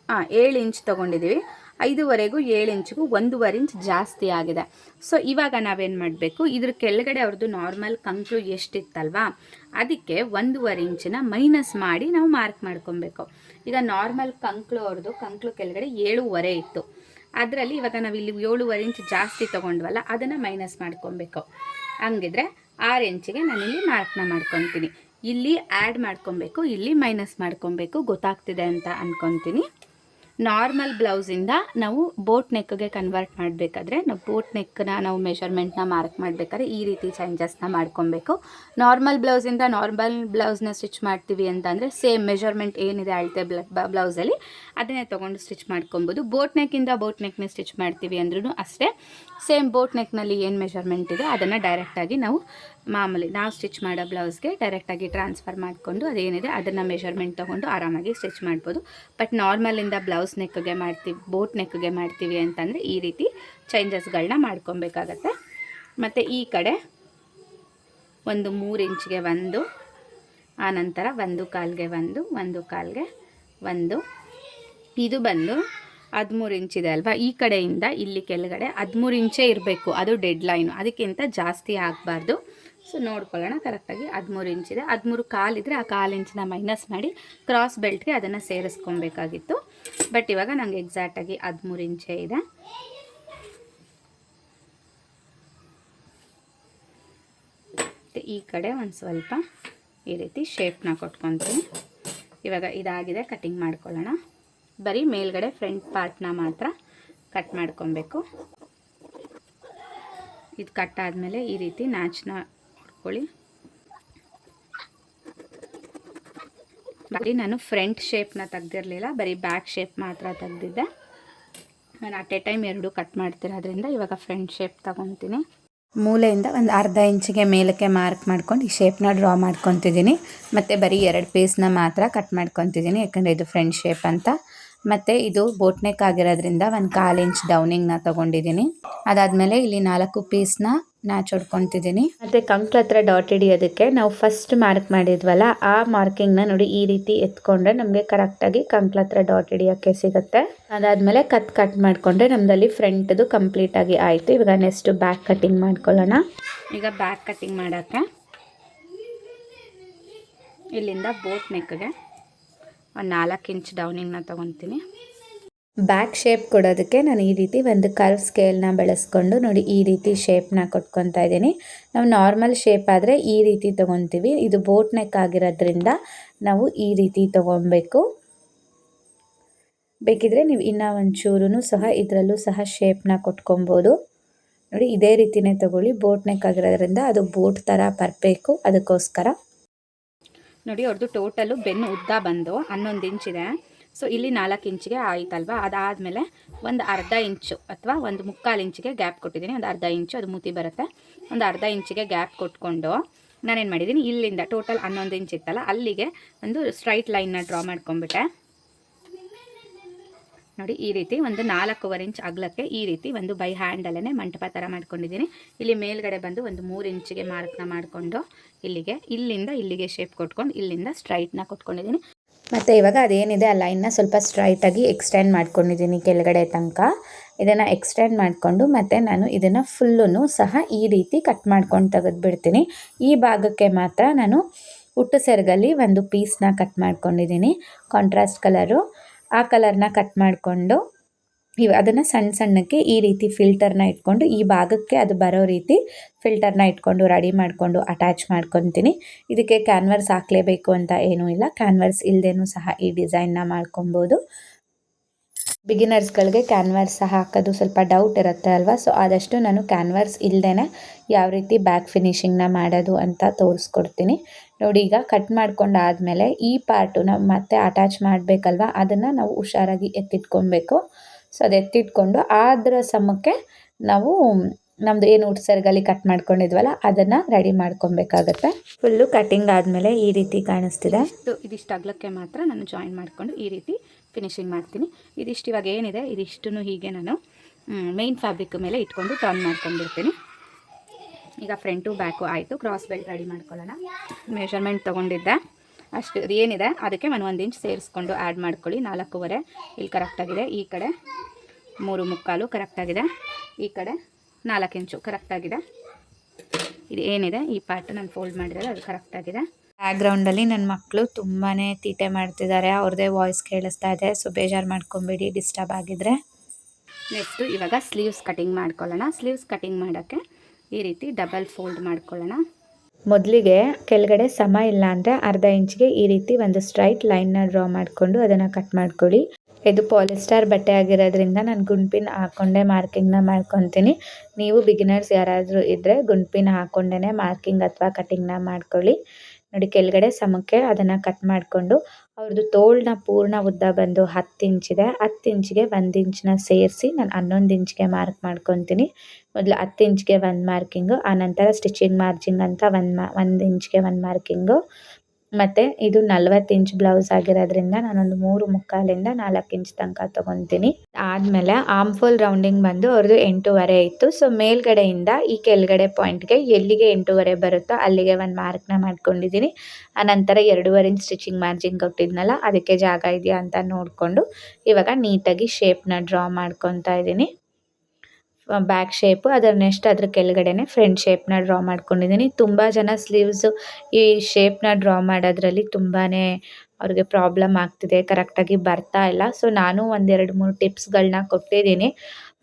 ಹಾಂ ಏಳು ಇಂಚ್ ತೊಗೊಂಡಿದ್ದೀವಿ. ಐದೂವರೆಗೂ ಏಳು ಇಂಚ್ಗೂ ಒಂದೂವರೆ ಇಂಚ್ ಜಾಸ್ತಿ ಆಗಿದೆ. ಸೊ ಇವಾಗ ನಾವೇನು ಮಾಡಬೇಕು? ಇದ್ರ ಕೆಳಗಡೆ ಅವ್ರದ್ದು ನಾರ್ಮಲ್ ಕಂಕ್ಳು ಎಷ್ಟಿತ್ತಲ್ವಾ? ಅದಕ್ಕೆ ಒಂದೂವರೆ ಇಂಚನ್ನ ಮೈನಸ್ ಮಾಡಿ ನಾವು ಮಾರ್ಕ್ ಮಾಡ್ಕೊಬೇಕು. ಈಗ ನಾರ್ಮಲ್ ಕಂಕ್ಳು ಅವ್ರದ್ದು ಕಂಕ್ಳು ಕೆಳಗಡೆ ಏಳುವರೆ ಇತ್ತು. ಅದರಲ್ಲಿ ಇವಾಗ ನಾವು ಇಲ್ಲಿ ಏಳುವರೆ ಇಂಚ್ ಜಾಸ್ತಿ ತೊಗೊಂಡ್ವಲ್ಲ, ಅದನ್ನು ಮೈನಸ್ ಮಾಡ್ಕೊಬೇಕು. ಹಂಗಿದ್ರೆ ಆರು ಇಂಚಿಗೆ ನಾನಿಲ್ಲಿ ಮಾರ್ಕ್ನ ಮಾಡ್ಕೊತೀನಿ. ಇಲ್ಲಿ ಆ್ಯಡ್ ಮಾಡ್ಕೊಬೇಕು, ಇಲ್ಲಿ ಮೈನಸ್ ಮಾಡ್ಕೊಬೇಕು, ಗೊತ್ತಾಗ್ತಿದೆ ಅಂತ ಅಂದ್ಕೊತೀನಿ ನಾರ್ಮಲ್ ಬ್ಲೌಸಿಂದ ನಾವು ಬೋಟ್ ನೆಕ್ಗೆ ಕನ್ವರ್ಟ್ ಮಾಡಬೇಕಾದ್ರೆ ನಾವು ಬೋಟ್ ನೆಕ್ನ ನಾವು ಮೆಷರ್ಮೆಂಟ್ನ ಮಾರ್ಕ್ ಮಾಡಬೇಕಾದ್ರೆ ಈ ರೀತಿ ಚೇಂಜಸ್ನ ಮಾಡ್ಕೊಬೇಕು. ನಾರ್ಮಲ್ ಬ್ಲೌಸಿಂದ ನಾರ್ಮಲ್ ಬ್ಲೌಸ್ನ ಸ್ಟಿಚ್ ಮಾಡ್ತೀವಿ ಅಂತಂದರೆ ಸೇಮ್ ಮೆಷರ್ಮೆಂಟ್ ಏನಿದೆ ಅಳತೆ ಬ್ಲೌಸಲ್ಲಿ ಅದನ್ನೇ ತೊಗೊಂಡು ಸ್ಟಿಚ್ ಮಾಡ್ಕೊಬೋದು. ಬೋಟ್ ನೆಕ್ಕಿಂದ ಬೋಟ್ ನೆಕ್ನ ಸ್ಟಿಚ್ ಮಾಡ್ತೀವಿ ಅಂದ್ರೂ ಅಷ್ಟೇ. ಸೇಮ್ ಬೋಟ್ ನೆಕ್ನಲ್ಲಿ ಏನು ಮೆಷರ್ಮೆಂಟ್ ಇದೆ ಅದನ್ನು ಡೈರೆಕ್ಟಾಗಿ ನಾವು ಮಾಮೂಲಿ ನಾವು ಸ್ಟಿಚ್ ಮಾಡೋ ಬ್ಲೌಸ್ಗೆ ಡೈರೆಕ್ಟಾಗಿ ಟ್ರಾನ್ಸ್ಫರ್ ಮಾಡಿಕೊಂಡು ಅದೇನಿದೆ ಅದನ್ನು ಮೆಷರ್ಮೆಂಟ್ ತೊಗೊಂಡು ಆರಾಮಾಗಿ ಸ್ಟಿಚ್ ಮಾಡ್ಬೋದು. ಬಟ್ ನಾರ್ಮಲಿಂದ ಬ್ಲೌಸ್ ನೆಕ್ಗೆ ಮಾಡ್ತೀವಿ, ಬೋಟ್ ನೆಕ್ಗೆ ಮಾಡ್ತೀವಿ ಅಂತಂದರೆ ಈ ರೀತಿ ಚೇಂಜಸ್ಗಳನ್ನ ಮಾಡ್ಕೊಬೇಕಾಗತ್ತೆ. ಮತ್ತು ಈ ಕಡೆ ಒಂದು ಮೂರು ಇಂಚ್ಗೆ ಒಂದು ಆನಂತರ ಒಂದು ಕಾಲ್ಗೆ ಒಂದು ಒಂದು ಕಾಲ್ಗೆ ಒಂದು. ಇದು ಬಂದು ಹದಿಮೂರು ಇಂಚಿದೆ ಅಲ್ವಾ? ಈ ಕಡೆಯಿಂದ ಇಲ್ಲಿ ಕೆಳಗಡೆ ಹದಿಮೂರು ಇಂಚೇ ಇರಬೇಕು, ಅದು ಡೆಡ್ ಲೈನು ಅದಕ್ಕಿಂತ ಜಾಸ್ತಿ ಆಗಬಾರ್ದು. ಸೊ ನೋಡ್ಕೊಳ್ಳೋಣ ಕರೆಕ್ಟಾಗಿ ಹದಿಮೂರು ಇಂಚಿದೆ ಹದಿಮೂರು ಕಾಲಿದ್ರೆ ಆ ಕಾಲು ಇಂಚನ್ನ ಮೈನಸ್ ಮಾಡಿ ಕ್ರಾಸ್ ಬೆಲ್ಟ್ಗೆ ಅದನ್ನು ಸೇರಿಸ್ಕೊಬೇಕಾಗಿತ್ತು ಬಟ್ ಇವಾಗ ನಂಗೆ ಎಕ್ಸಾಕ್ಟಾಗಿ ಹದಿಮೂರು ಇಂಚೇ ಇದೆ. ಈ ಕಡೆ ಒಂದು ಸ್ವಲ್ಪ ಈ ರೀತಿ ಶೇಪ್ನ ಕೊಟ್ಕೊತೀನಿ. ಇವಾಗ ಇದಾಗಿದೆ ಕಟಿಂಗ್ ಮಾಡ್ಕೊಳ್ಳೋಣ. ಬರೀ ಮೇಲ್ಗಡೆ ಫ್ರಂಟ್ ಪಾರ್ಟ್ನ ಮಾತ್ರ ಕಟ್ ಮಾಡ್ಕೊಬೇಕು ಇದು ಕಟ್ ಆದಮೇಲೆ ಈ ರೀತಿ ನ್ಯಾಚ್ನ ಹೊಡ್ಕೊಳ್ಳಿ ಬರೀ ನಾನು ಫ್ರಂಟ್ ಶೇಪ್ನ ತೆಗ್ದಿರಲಿಲ್ಲ, ಬರೀ ಬ್ಯಾಕ್ ಶೇಪ್ ಮಾತ್ರ ತೆಗ್ದಿದ್ದೆ. ನಾನು ಅಟ್ ಎ ಟೈಮ್ ಎರಡು ಕಟ್ ಮಾಡ್ತಿರೋದ್ರಿಂದ ಇವಾಗ ಫ್ರಂಟ್ ಶೇಪ್ ತಗೊತೀನಿ. ಮೂಲೆಯಿಂದ ಒಂದು ಅರ್ಧ ಇಂಚಿಗೆ ಮೇಲಕ್ಕೆ ಮಾರ್ಕ್ ಮಾಡ್ಕೊಂಡು ಈ ಶೇಪ್ನ ಡ್ರಾ ಮಾಡ್ಕೊತಿದ್ದೀನಿ. ಮತ್ತು ಬರೀ ಎರಡು ಪೀಸ್ನ ಮಾತ್ರ ಕಟ್ ಮಾಡ್ಕೊತಿದ್ದೀನಿ, ಯಾಕಂದರೆ ಇದು ಫ್ರಂಟ್ ಶೇಪ್ ಅಂತ. ಮತ್ತು ಇದು ಬೋಟ್ ನೆಕ್ ಆಗಿರೋದ್ರಿಂದ ಒಂದು ಕಾಲು ಇಂಚ್ ಡೌನಿಂಗ್ನ ತೊಗೊಂಡಿದ್ದೀನಿ. ಅದಾದಮೇಲೆ ಇಲ್ಲಿ ನಾಲ್ಕು ಪೀಸ್ನ ನ್ಯಾಚ್ ಹೊಡ್ಕೊತಿದ್ದೀನಿ. ಮತ್ತು ಕಂಕ್ಳ ಹತ್ರ ಡಾಟ್ ಹಿಡಿಯೋದಕ್ಕೆ ನಾವು ಫಸ್ಟ್ ಮಾರ್ಕ್ ಮಾಡಿದ್ವಲ್ಲ ಆ ಮಾರ್ಕಿಂಗ್ನ ನೋಡಿ ಈ ರೀತಿ ಎತ್ಕೊಂಡ್ರೆ ನಮಗೆ ಕರೆಕ್ಟಾಗಿ ಕಂಕ್ಳ ಹತ್ರ ಡಾಟ್ ಹಿಡಿಯೋಕ್ಕೆ ಸಿಗುತ್ತೆ. ಅದಾದ್ಮೇಲೆ ಕತ್ ಕಟ್ ಮಾಡಿಕೊಂಡ್ರೆ ನಮ್ಮದಲ್ಲಿ ಫ್ರಂಟ್ದು ಕಂಪ್ಲೀಟಾಗಿ ಆಯಿತು. ಇವಾಗ ನೆಕ್ಸ್ಟ್ ಬ್ಯಾಕ್ ಕಟಿಂಗ್ ಮಾಡ್ಕೊಳ್ಳೋಣ. ಈಗ ಬ್ಯಾಕ್ ಕಟಿಂಗ್ ಮಾಡೋಕ್ಕೆ ಇಲ್ಲಿಂದ ಬೋಟ್ ನೆಕ್ಗೆ ಒಂದು ನಾಲ್ಕು ಇಂಚ್ ಡೌನಿಂಗ್ನ ತೊಗೊತೀನಿ. ಬ್ಯಾಕ್ ಶೇಪ್ ಕೊಡೋದಕ್ಕೆ ನಾನು ಈ ರೀತಿ ಒಂದು ಕರ್ವ್ ಸ್ಕೇಲ್ನ ಬಳಸ್ಕೊಂಡು ನೋಡಿ ಈ ರೀತಿ ಶೇಪ್ನ ಕೊಟ್ಕೊತಾ ಇದ್ದೀನಿ. ನಾವು ನಾರ್ಮಲ್ ಶೇಪ್ ಆದರೆ ಈ ರೀತಿ ತೊಗೊತೀವಿ. ಇದು ಬೋಟ್ ನೆಕ್ ಆಗಿರೋದ್ರಿಂದ ನಾವು ಈ ರೀತಿ ತೊಗೊಬೇಕು. ಬೇಕಿದ್ರೆ ನೀವು ಇನ್ನೂ ಒಂಚೂರು ಸಹ ಇದರಲ್ಲೂ ಸಹ ಶೇಪ್ನ ಕೊಟ್ಕೊಬೋದು. ನೋಡಿ ಇದೇ ರೀತಿನೇ ತೊಗೊಳ್ಳಿ. ಬೋಟ್ ನೆಕ್ ಆಗಿರೋದ್ರಿಂದ ಅದು ಬೋಟ್ ಥರ ಬರಬೇಕು. ಅದಕ್ಕೋಸ್ಕರ ನೋಡಿ ಅವ್ರದ್ದು ಟೋಟಲು ಬೆನ್ನು ಉದ್ದ ಬಂದು ಹನ್ನೊಂದು ಇಂಚಿದೆ ಸೊ ಇಲ್ಲಿ ನಾಲ್ಕು ಇಂಚಿಗೆ ಆಯ್ತಲ್ವಾ? ಅದಾದಮೇಲೆ ಒಂದು ಅರ್ಧ ಇಂಚು ಅಥವಾ ಒಂದು ಮುಕ್ಕಾಲು ಇಂಚಿಗೆ ಗ್ಯಾಪ್ ಕೊಟ್ಟಿದ್ದೀನಿ. ಒಂದು ಅರ್ಧ ಇಂಚು ಅದು ಮೂತಿ ಬರುತ್ತೆ. ಒಂದು ಅರ್ಧ ಇಂಚಿಗೆ ಗ್ಯಾಪ್ ಕೊಟ್ಕೊಂಡು ನಾನೇನು ಮಾಡಿದ್ದೀನಿ, ಇಲ್ಲಿಂದ ಟೋಟಲ್ ಹನ್ನೊಂದು ಇಂಚ್ ಇತ್ತಲ್ಲ, ಅಲ್ಲಿಗೆ ಒಂದು ಸ್ಟ್ರೈಟ್ ಲೈನ್ನ ಡ್ರಾ ಮಾಡ್ಕೊಂಬಿಟ್ಟೆ ನೋಡಿ, ಈ ರೀತಿ ಒಂದು ನಾಲ್ಕೂವರೆ ಇಂಚ್ ಅಗಲಕ್ಕೆ ಈ ರೀತಿ ಒಂದು ಬೈ ಹ್ಯಾಂಡಲ್ಲೇ ಮಂಟಪ ಥರ ಮಾಡ್ಕೊಂಡಿದ್ದೀನಿ. ಇಲ್ಲಿ ಮೇಲ್ಗಡೆ ಬಂದು ಒಂದು ಮೂರು ಇಂಚಿಗೆ ಮಾರ್ಕ್ನ ಮಾಡಿಕೊಂಡು ಇಲ್ಲಿಗೆ, ಇಲ್ಲಿಂದ ಇಲ್ಲಿಗೆ ಶೇಪ್ ಕೊಟ್ಕೊಂಡು ಇಲ್ಲಿಂದ ಸ್ಟ್ರೈಟ್ನ ಕೊಟ್ಕೊಂಡಿದ್ದೀನಿ. ಮತ್ತು ಇವಾಗ ಅದೇನಿದೆ, ಆ ಲೈನ್ನ ಸ್ವಲ್ಪ ಸ್ಟ್ರೈಟಾಗಿ ಎಕ್ಸ್ಟೆಂಡ್ ಮಾಡ್ಕೊಂಡಿದ್ದೀನಿ ಕೆಳಗಡೆ ತನಕ. ಇದನ್ನು ಎಕ್ಸ್ಟೆಂಡ್ ಮಾಡಿಕೊಂಡು ಮತ್ತು ನಾನು ಇದನ್ನು ಫುಲ್ಲೂ ಸಹ ಈ ರೀತಿ ಕಟ್ ಮಾಡ್ಕೊಂಡು ತೆಗೆದುಬಿಡ್ತೀನಿ. ಈ ಭಾಗಕ್ಕೆ ಮಾತ್ರ ನಾನು ಹುಟ್ಟು ಸೆರಗಲ್ಲಿ ಒಂದು ಪೀಸ್ನ ಕಟ್ ಮಾಡ್ಕೊಂಡಿದ್ದೀನಿ. ಕಾಂಟ್ರಾಸ್ಟ್ ಕಲರು ಆ ಕಲರ್ನ ಕಟ್ ಮಾಡಿಕೊಂಡು ಇವ ಅದನ್ನು ಸಣ್ಣ ಸಣ್ಣಕ್ಕೆ ಈ ರೀತಿ ಫಿಲ್ಟರ್ನ ಇಟ್ಕೊಂಡು ಈ ಭಾಗಕ್ಕೆ ಅದು ಬರೋ ರೀತಿ ಫಿಲ್ಟರ್ನ ಇಟ್ಕೊಂಡು ರೆಡಿ ಮಾಡಿಕೊಂಡು ಅಟ್ಯಾಚ್ ಮಾಡ್ಕೊತೀನಿ. ಇದಕ್ಕೆ ಕ್ಯಾನ್ವರ್ಸ್ ಹಾಕಲೇಬೇಕು ಅಂತ ಏನೂ ಇಲ್ಲ. ಕ್ಯಾನ್ವರ್ಸ್ ಇಲ್ಲದೇನೂ ಸಹ ಈ ಡಿಸೈನ್ನ ಮಾಡ್ಕೊಬೋದು. ಬಿಗಿನರ್ಸ್ಗಳಿಗೆ ಸಹ ಹಾಕೋದು ಸ್ವಲ್ಪ ಡೌಟ್ ಇರುತ್ತೆ ಅಲ್ವಾ? ಸೊ, ಆದಷ್ಟು ನಾನು ಕ್ಯಾನ್ವರ್ಸ್ ಇಲ್ಲದೇ ಯಾವ ರೀತಿ ಬ್ಯಾಕ್ ಫಿನಿಷಿಂಗ್ನ ಮಾಡೋದು ಅಂತ ತೋರಿಸ್ಕೊಡ್ತೀನಿ. ನೋಡಿ, ಈಗ ಕಟ್ ಮಾಡ್ಕೊಂಡಾದಮೇಲೆ ಈ ಪಾರ್ಟು ನಾವು ಮತ್ತೆ ಅಟ್ಯಾಚ್ ಮಾಡಬೇಕಲ್ವ? ಅದನ್ನು ನಾವು ಹುಷಾರಾಗಿ ಎತ್ತಿಟ್ಕೊಬೇಕು. ಸೊ ಅದು ಎತ್ತಿಟ್ಕೊಂಡು ಅದರ ಸಮಕ್ಕೆ ನಾವು ನಮ್ಮದು ಏನು ಉಟ್ಸರ್ಗಲ್ಲಿ ಕಟ್ ಮಾಡ್ಕೊಂಡಿದ್ವಲ್ಲ, ಅದನ್ನು ರೆಡಿ ಮಾಡ್ಕೊಬೇಕಾಗತ್ತೆ. ಫುಲ್ಲು ಕಟಿಂಗ್ ಆದಮೇಲೆ ಈ ರೀತಿ ಕಾಣಿಸ್ತಿದೆ. ಸೊ ಇದಿಷ್ಟು ಅಗ್ಲಕ್ಕೆ ಮಾತ್ರ ನಾನು ಜಾಯಿನ್ ಮಾಡಿಕೊಂಡು ಈ ರೀತಿ ಫಿನಿಶಿಂಗ್ ಮಾಡ್ತೀನಿ. ಇದಿಷ್ಟು ಇವಾಗ ಏನಿದೆ ಇದಿಷ್ಟು ಹೀಗೆ ನಾನು ಮೇನ್ ಫ್ಯಾಬ್ರಿಕ್ ಮೇಲೆ ಇಟ್ಕೊಂಡು ಟರ್ನ್ ಮಾಡ್ಕೊಂಡ್ಬಿಡ್ತೀನಿ ಈಗ ಫ್ರಂಟು ಬ್ಯಾಕು ಆಯಿತು. ಕ್ರಾಸ್ ಬೆಲ್ಟ್ ರೆಡಿ ಮಾಡ್ಕೊಳ್ಳೋಣ. ಮೆಷರ್ಮೆಂಟ್ ತೊಗೊಂಡಿದ್ದೆ. ಅಷ್ಟು ಏನಿದೆ, ಅದಕ್ಕೆ ನಾನು ಒಂದು ಇಂಚ್ ಸೇರಿಸ್ಕೊಂಡು ಆ್ಯಡ್ ಮಾಡ್ಕೊಳ್ಳಿ. ನಾಲ್ಕೂವರೆ, ಇಲ್ಲಿ ಕರೆಕ್ಟಾಗಿದೆ ಈ ಕಡೆ ಮೂರು ಮುಕ್ಕಾಲು ಕರೆಕ್ಟಾಗಿದೆ ಈ ಕಡೆ ನಾಲ್ಕು ಇಂಚು ಕರೆಕ್ಟಾಗಿದೆ ಇದು ಏನಿದೆ, ಈ ಪಾರ್ಟ್ ನಾನು ಫೋಲ್ಡ್ ಮಾಡಿರೋದು, ಅದು ಕರೆಕ್ಟಾಗಿದೆ ಬ್ಯಾಕ್ಗ್ರೌಂಡಲ್ಲಿ ನನ್ನ ಮಕ್ಕಳು ತುಂಬಾ ತೀಟೆ ಮಾಡ್ತಿದ್ದಾರೆ. ಅವ್ರದ್ದೇ ವಾಯ್ಸ್ ಕೇಳಿಸ್ತಾ ಇದೆ. ಸೊ ಬೇಜಾರು ಮಾಡ್ಕೊಂಬಿಡಿ ಡಿಸ್ಟರ್ಬ್ ಆಗಿದ್ರೆ. ನೆಕ್ಸ್ಟು ಇವಾಗ ಸ್ಲೀವ್ಸ್ ಕಟಿಂಗ್ ಮಾಡ್ಕೊಳ್ಳೋಣ. ಸ್ಲೀವ್ಸ್ ಕಟಿಂಗ್ ಮಾಡೋಕ್ಕೆ ಈ ರೀತಿ ಡಬಲ್ ಫೋಲ್ಡ್ ಮಾಡ್ಕೊಳ್ಳೋಣ. ಮೊದಲಿಗೆ ಕೆಳಗಡೆ ಸಮ ಇಲ್ಲ ಅಂದರೆ ಅರ್ಧ ಇಂಚ್ಗೆ ಈ ರೀತಿ ಒಂದು ಸ್ಟ್ರೈಟ್ ಲೈನ್ನ ಡ್ರಾ ಮಾಡಿಕೊಂಡು ಅದನ್ನು ಕಟ್ ಮಾಡ್ಕೊಳ್ಳಿ. ಇದು ಪಾಲಿಸ್ಟರ್ ಬಟ್ಟೆ ಆಗಿರೋದ್ರಿಂದ ನಾನು ಗುಂಡ್ಪಿನ್ ಹಾಕ್ಕೊಂಡೇ ಮಾರ್ಕಿಂಗ್ನ ಮಾಡ್ಕೊತೀನಿ. ನೀವು ಬಿಗಿನರ್ಸ್ ಯಾರಾದರೂ ಇದ್ದರೆ ಗುಂಡ್ಪಿನ್ ಹಾಕ್ಕೊಂಡೇ ಮಾರ್ಕಿಂಗ್ ಅಥವಾ ಕಟಿಂಗ್ನ ಮಾಡ್ಕೊಳ್ಳಿ. ನೋಡಿ ಕೆಳಗಡೆ ಸಮಕ್ಕೆ ಅದನ್ನು ಕಟ್ ಮಾಡಿಕೊಂಡು ಅವ್ರದ್ದು ತೋಳನ್ನ ಪೂರ್ಣ ಉದ್ದ ಬಂದು ಹತ್ತು ಇಂಚಿದೆ ಹತ್ತು ಇಂಚಿಗೆ ಒಂದು ಇಂಚನ್ನ ಸೇರಿಸಿ ನಾನು ಹನ್ನೊಂದು ಇಂಚ್ಗೆ ಮಾರ್ಕ್ ಮಾಡ್ಕೊತೀನಿ. ಮೊದಲು ಹತ್ತು ಇಂಚ್ಗೆ ಒಂದು ಮಾರ್ಕಿಂಗು ಆನಂತರ ಸ್ಟಿಚಿಂಗ್, ಮಾರ್ಜಿಂಗ್ ಅಂತ ಒಂದು ಮಾ, ಒಂದು ಇಂಚ್ಗೆ ಒಂದು ಮಾರ್ಕಿಂಗು. ಮತ್ತು ಇದು ನಲ್ವತ್ತು ಇಂಚ್ ಬ್ಲೌಸ್ ಆಗಿರೋದ್ರಿಂದ ನಾನೊಂದು ಮೂರು ಮುಕ್ಕಾಲಿಂದ ನಾಲ್ಕು ಇಂಚ್ ತನಕ ತೊಗೊತೀನಿ. ಆದಮೇಲೆ ಆಮ್ಫೋಲ್ ರೌಂಡಿಂಗ್ ಬಂದು ಅವ್ರದ್ದು ಎಂಟೂವರೆ ಇತ್ತು. ಸೊ ಮೇಲ್ಗಡೆಯಿಂದ ಈ ಕೆಳಗಡೆ ಪಾಯಿಂಟ್ಗೆ ಎಲ್ಲಿಗೆ ಎಂಟೂವರೆ ಬರುತ್ತೋ ಅಲ್ಲಿಗೆ ಒಂದು ಮಾರ್ಕ್ನ ಮಾಡ್ಕೊಂಡಿದ್ದೀನಿ. ಆನಂತರ ಎರಡೂವರೆ ಇಂಚ್ ಸ್ಟಿಚಿಂಗ್, ಮಾರ್ಜಿಂಗ್ ಕೊಟ್ಟಿದ್ನಲ್ಲ, ಅದಕ್ಕೆ ಜಾಗ ಇದೆಯಾ ಅಂತ ನೋಡಿಕೊಂಡು ಇವಾಗ ನೀಟಾಗಿ ಶೇಪ್ನ ಡ್ರಾ ಮಾಡ್ಕೊತಾ ಇದ್ದೀನಿ. ಬ್ಯಾಕ್ ಶೇಪು ಅದರ ನೆಕ್ಸ್ಟ್ ಅದ್ರ ಕೆಳಗಡೆನೆ ಫ್ರಂಟ್ ಶೇಪ್ನ ಡ್ರಾ ಮಾಡ್ಕೊಂಡಿದ್ದೀನಿ. ತುಂಬ ಜನ ಸ್ಲೀವ್ಸು ಈ ಶೇಪ್ನ ಡ್ರಾ ಮಾಡೋದ್ರಲ್ಲಿ ತುಂಬಾ ಅವ್ರಿಗೆ ಪ್ರಾಬ್ಲಮ್ ಆಗ್ತಿದೆ ಕರೆಕ್ಟಾಗಿ ಬರ್ತಾ ಇಲ್ಲ. ಸೊ ನಾನು ಒಂದೆರಡು ಮೂರು ಟಿಪ್ಸ್ಗಳನ್ನ ಕೊಟ್ಟಿದ್ದೀನಿ.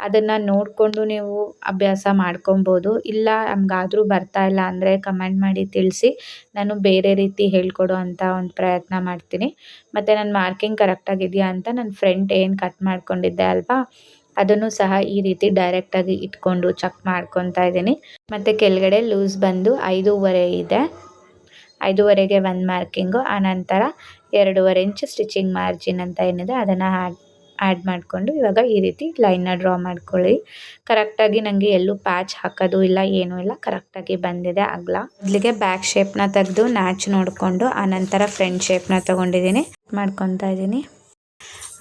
ಅದನ್ನು ನೋಡಿಕೊಂಡು ನೀವು ಅಭ್ಯಾಸ ಮಾಡ್ಕೊಬೋದು. ಇಲ್ಲ ನಮಗಾದರೂ ಬರ್ತಾ ಇಲ್ಲ ಅಂದರೆ ಕಮೆಂಟ್ ಮಾಡಿ ತಿಳಿಸಿ. ನಾನು ಬೇರೆ ರೀತಿ ಹೇಳ್ಕೊಡೋ ಅಂತ ಒಂದು ಪ್ರಯತ್ನ ಮಾಡ್ತೀನಿ. ಮತ್ತು ನನ್ನ ಮಾರ್ಕಿಂಗ್ ಕರೆಕ್ಟಾಗಿದೆಯಾ ಅಂತ ನನ್ನ ಫ್ರೆಂಡ್ ಏನು ಕಟ್ ಮಾಡ್ಕೊಂಡಿದ್ದೆ ಅಲ್ವಾ? ಅದನ್ನು ಸಹ ಈ ರೀತಿ ಡೈರೆಕ್ಟಾಗಿ ಇಟ್ಕೊಂಡು ಚೆಕ್ ಮಾಡ್ಕೊತಾ ಇದ್ದೀನಿ. ಮತ್ತು ಕೆಳಗಡೆ ಲೂಸ್ ಬಂದು ಐದೂವರೆ ಇದೆ. ಐದೂವರೆಗೆ ಒಂದು ಮಾರ್ಕಿಂಗು ಆನಂತರ ಎರಡೂವರೆ ಇಂಚ್ ಸ್ಟಿಚಿಂಗ್ ಮಾರ್ಜಿನ್ ಅಂತ ಏನಿದೆ ಅದನ್ನು ಆ್ಯಡ್ ಆ್ಯಡ್ ಮಾಡಿಕೊಂಡು ಇವಾಗ ಈ ರೀತಿ ಲೈನ್ನ ಡ್ರಾ ಮಾಡ್ಕೊಳ್ಳಿ. ಕರೆಕ್ಟಾಗಿ ನನಗೆ ಎಲ್ಲೂ ಪ್ಯಾಚ್ ಹಾಕೋದು ಇಲ್ಲ, ಏನೂ ಇಲ್ಲ ಕರೆಕ್ಟಾಗಿ ಬಂದಿದೆ ಅಗಲ. ಮೊದಲಿಗೆ ಬ್ಯಾಕ್ ಶೇಪ್ನ ತೆಗೆದು ನ್ಯಾಚ್ ನೋಡಿಕೊಂಡು ಆನಂತರ ಫ್ರಂಟ್ ಶೇಪ್ನ ತೊಗೊಂಡಿದ್ದೀನಿ. ಮಾಡ್ಕೊತಾ ಇದ್ದೀನಿ.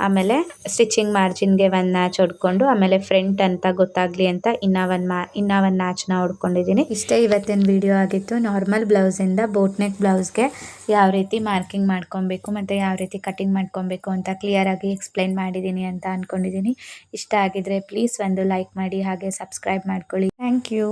ಆಮೇಲೆ ಸ್ಟಿಚಿಂಗ್ ಮಾರ್ಜಿನ್ಗೆ ಒಂದು ನ್ಯಾಚ್ ಹೊಡ್ಕೊಂಡು ಆಮೇಲೆ ಫ್ರಂಟ್ ಅಂತ ಗೊತ್ತಾಗಲಿ ಅಂತ ಇನ್ನ ಒಂದು ಮಾ ಇನ್ನೂ ಒಂದು ನ್ಯಾಚ್ನ ಹೊಡ್ಕೊಂಡಿದ್ದೀನಿ ಇಷ್ಟೇ ಇವತ್ತಿನ ವಿಡಿಯೋ ಆಗಿತ್ತು. ನಾರ್ಮಲ್ ಬ್ಲೌಸಿಂದ ಬೋಟ್ ನೆಕ್ ಬ್ಲೌಸ್ಗೆ ಯಾವ ರೀತಿ ಮಾರ್ಕಿಂಗ್ ಮಾಡ್ಕೊಬೇಕು, ಮತ್ತು ಯಾವ ರೀತಿ ಕಟಿಂಗ್ ಮಾಡ್ಕೊಬೇಕು ಅಂತ ಕ್ಲಿಯರಾಗಿ ಎಕ್ಸ್ಪ್ಲೈನ್ ಮಾಡಿದ್ದೀನಿ ಅಂತ ಅಂದ್ಕೊಂಡಿದ್ದೀನಿ ಇಷ್ಟ ಆಗಿದ್ರೆ ಪ್ಲೀಸ್ ಒಂದು ಲೈಕ್ ಮಾಡಿ, ಹಾಗೆ ಸಬ್ಸ್ಕ್ರೈಬ್ ಮಾಡ್ಕೊಳ್ಳಿ. Thank you